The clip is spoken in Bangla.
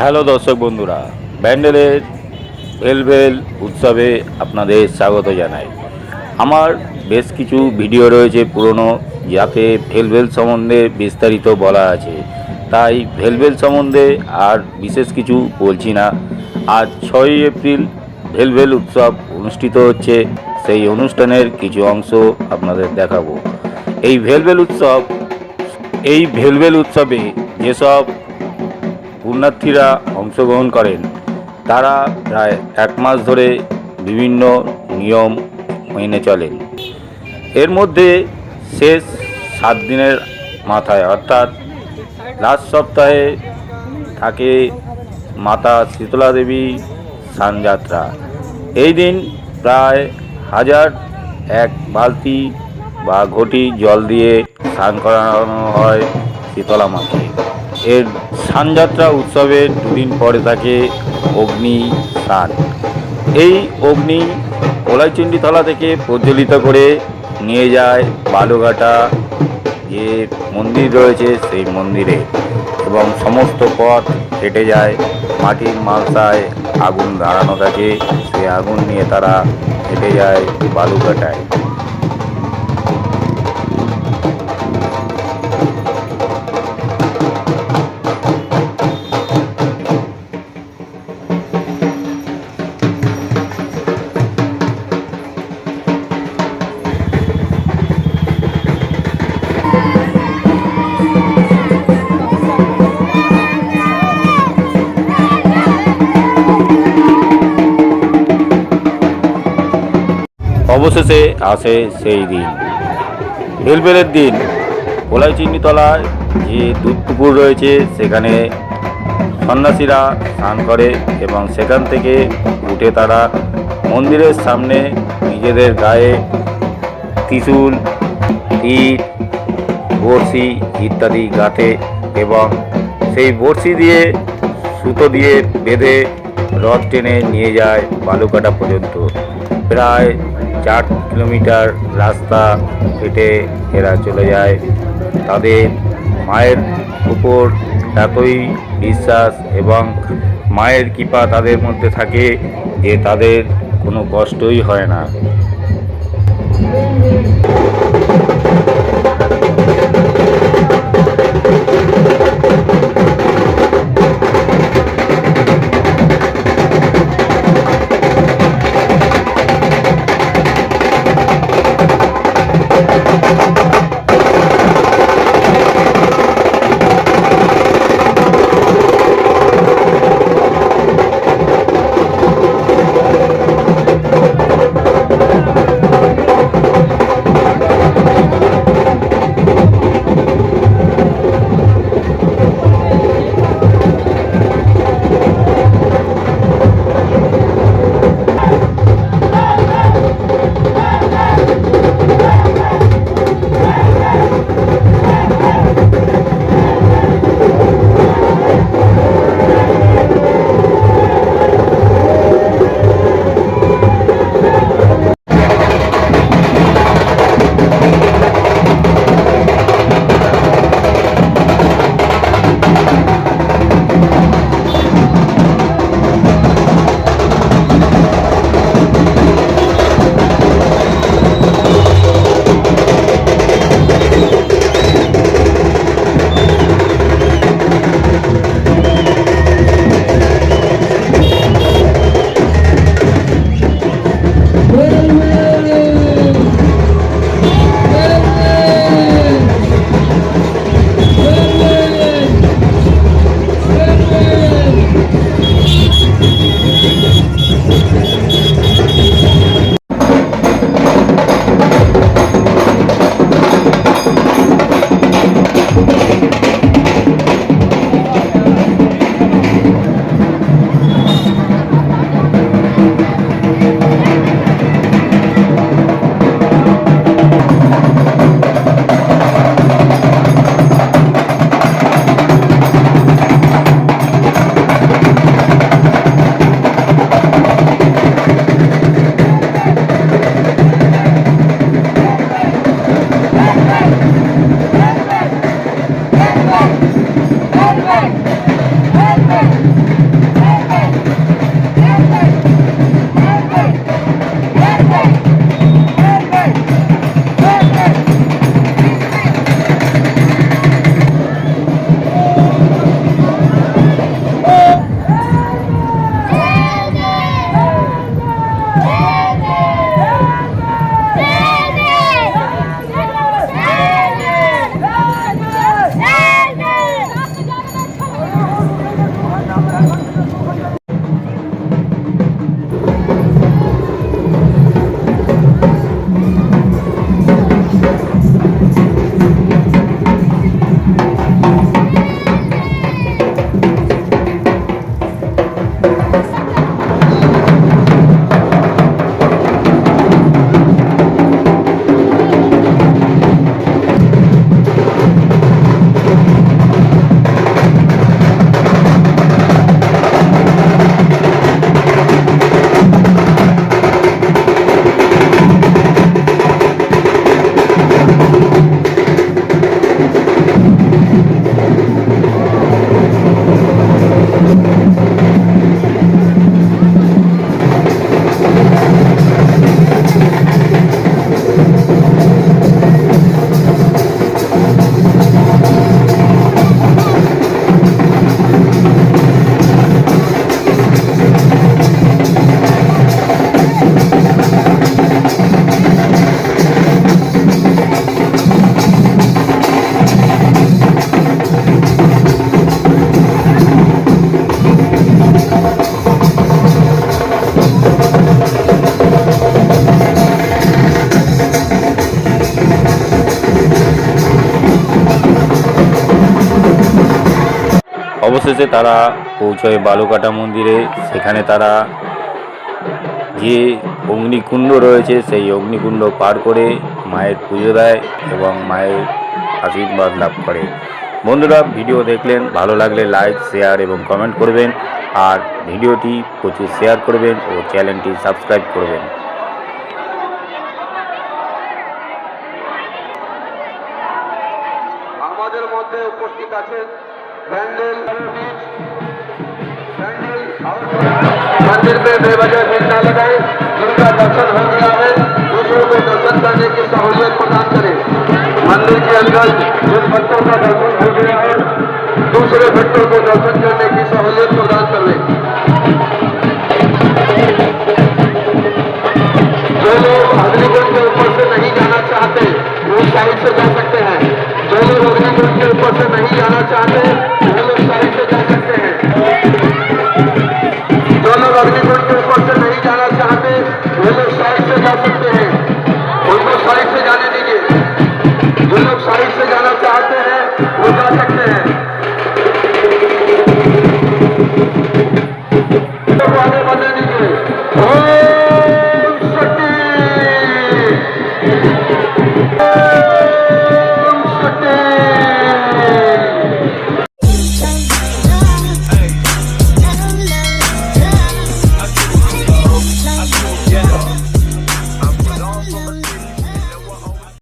হ্যালো দর্শক বন্ধুরা, ব্যান্ডেলের ভেলভেল উৎসবে আপনাদের স্বাগত জানাই। আমার বেশ কিছু ভিডিও রয়েছে পুরনো, যাতে ভেলভেল সম্বন্ধে বিস্তারিত বলা আছে। তাই ভেলভেল সম্বন্ধে আর বিশেষ কিছু বলছি না। আজ ছয়ই এপ্রিল ভেলভেল উৎসব অনুষ্ঠিত হচ্ছে। সেই অনুষ্ঠানের কিছু অংশ আপনাদের দেখাবো। এই ভেলভেল উৎসব, এই ভেলভেল উৎসবে যেসব পুণ্যার্থীরা অংশগ্রহণ করেন। তারা প্রায় এক মাস ধরে বিভিন্ন নিয়ম মেনে চলেন। এর মধ্যে শেষ সাত দিনের মাথায়, অর্থাৎ লাস্ট সপ্তাহে থাকে মাতা শীতলা দেবী স্নানযাত্রা এই দিন প্রায় হাজার এক বালতি বা ঘটি জল দিয়ে স্নান করানো হয় শীতলা মাকে। এর সানযাত্রা উৎসবের দুদিন পরে থাকে অগ্নি স্নান। এই অগ্নি ওলাইচণ্ডীতলা থেকে প্রজ্বলিত করে নিয়ে যায় বালুঘাটা, যে মন্দির রয়েছে সেই মন্দিরে এবং সমস্ত পথ হেঁটে যায়। মাটির মালসায় আগুন দাঁড়ানো থাকে, সেই আগুন নিয়ে তারা হেঁটে যায় বালুঘাটায়। অবশেষে আসে সেই দিন। ভেলভেলের দিন। কোলাইচিন্নিতলায় যে দুধ পুকুর রয়েছে, সেখানে সন্ন্যাসীরা স্নান করে এবং সেখান থেকে উঠে তারা মন্দিরের সামনে নিজেদের গায়ে ত্রিশূল, ইট, বড়শি ইত্যাদি গাঁথে এবং সেই বড়শি দিয়ে সুতো দিয়ে বেঁধে রথ টেনে নিয়ে যায় বালুকাটা পর্যন্ত। প্রায় চার কিলোমিটার রাস্তা হেঁটে এরা চলে যায়। তাদের মায়ের উপর এতই বিশ্বাস এবং মায়ের কৃপা তাদের মধ্যে থাকে যে তাদের কোনো কষ্টই হয় না। অবশেষে তারা পৌঁছয় বালুকাটা মন্দিরে। সেখানে তারা যে অগ্নিকুণ্ড রয়েছে, সেই অগ্নিকুণ্ড পার করে মায়ের পুজো দেয় এবং মায়ের আশীর্বাদ লাভ করে। বন্ধুরা, ভিডিও দেখলেন, ভালো লাগলে লাইক, শেয়ার এবং কমেন্ট করবেন। আর ভিডিওটি প্রচুর শেয়ার করবেন ও চ্যানেলটি সাবস্ক্রাইব করবেন। আমাদের মধ্যে উপস্থিত আছেন मंदिर में बेवजह भीड़ लगाए जिनका दर्शन हो गया है। दूसरों को दर्शन करने की सहूलियत प्रदान करें। मंदिर के अंदर जिन भक्तों का दर्शन हो गया है, दूसरे भक्तों को दर्शन करने की सहूलियत